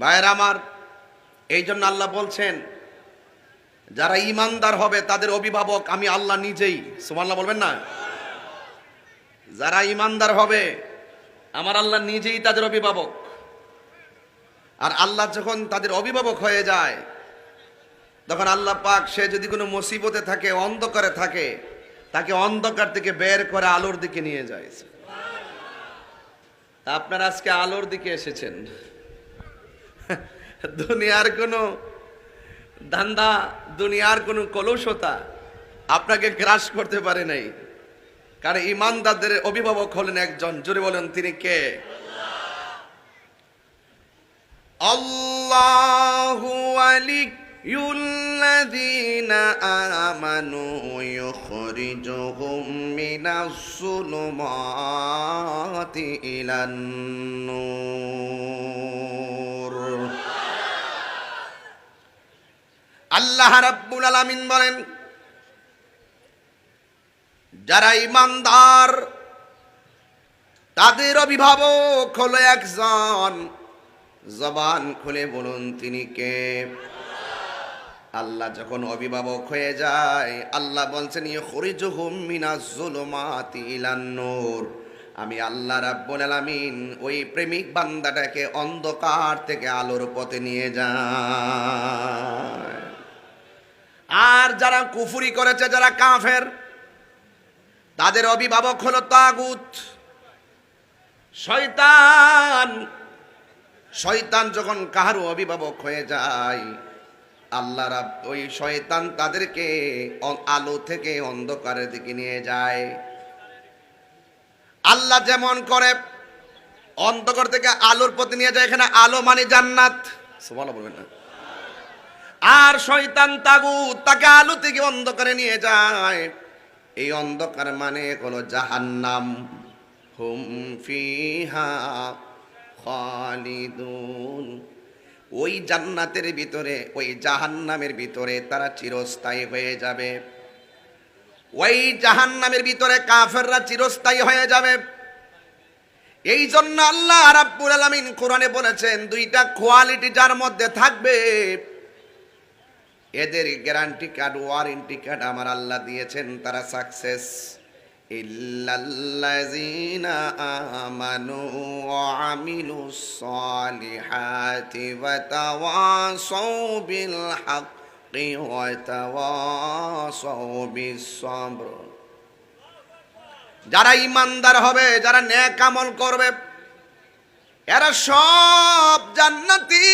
ভাইয়ের আমার, এই জন্য আল্লাহ বলছেন, যারা ইমানদার হবে, তাদের অভিভাবক আমি আল্লাহ নিজেই। সুমাল্লাহ বলবেন না? যারা ইমানদার হবে, আমার আল্লাহ নিজেই তাদের অভিভাবক। আর আল্লাহ যখন তাদের অভিভাবক হয়ে যায়, তখন আল্লাহ পাক সে যদি কোনো মুসিবতে থাকে, অন্ধকারে থাকে, তাকে অন্ধকার থেকে বের করে আলোর দিকে নিয়ে যায়। আপনারা আজকে আলোর দিকে এসেছেন। দুনিয়ার কোনো ধান্দা দুনিয়ার কোনো কলুষতা আপনাকে গ্রাস করতে পারে নাই। কারণ ইমানদারদের অভিভাবক হলেন একজন। জোরে বলেন, তিনি কে? আল্লাহু আলিয়ুল্লাযীনা আমানু ইউখরিজুহুম মিনাস সুলুমাতি ইলান নূর আল্লাহ রাব্বুল আলামিন বলেন, যারা ইমানদার, তাদের অভিভাবক হলো একজন। জবান খুলে বলুন তিনি কে? আল্লাহ যখন অভিভাবক হয়ে যায়, আল্লাহ বলছেন, ইখরিজুহুম মিনাজ জুলুমাতি ইলান নূর। আমি আল্লাহ রাব্বুল আলামিন ওই প্রেমিক বান্দাটাকে অন্ধকার থেকে আলোর পথে নিয়ে যায় আর যারা কুফুরি করেছে, যারা কাফের, তাদের অভিভাবক হলো তাগুত। শয়তান শয়তান যখন কাহারও অভিভাবক হয়ে যায় আল্লাহ রাব, ওই শয়তান তাদেরকে আলো থেকে অন্ধকারের দিকে নিয়ে যায়। আল্লাহ যেমন করে, অন্ধকার থেকে আলোর পথে নিয়ে যায়, এখানে আলো মানে জান্নাত। বলবেন না। আর শয়তান তাগুত তাকে আলো থেকে অন্ধকারে নিয়ে যায়। এই অন্ধকার মানে হলো জাহান্নাম। হুম ফিহা খালিদুন। ওই জান্নাতের ভিতরে, ওই জাহান্নামের ভিতরে তারা চিরস্থায়ী হয়ে যাবে। ওই জাহান্নামের ভিতরে কাফেররা চিরস্থায়ী হয়ে যাবে। এই জন্য আল্লাহ রাব্বুল আলামিন কোরআনে বলেছেন, দুইটা কোয়ালিটি যার মধ্যে থাকবে, এদের গ্যারান্টি কার্ড, ওয়ারেন্টি কার্ড আমার আল্লাহ দিয়েছেন, তারা সাকসেস। ওয়া তাওয়াসাউ বিল হাক্কি ওয়া তাওয়াসাউ বিস সাবর যারা ইমানদার হবে, যারা নেক আমল করবে, এরা সব জান্নাতি।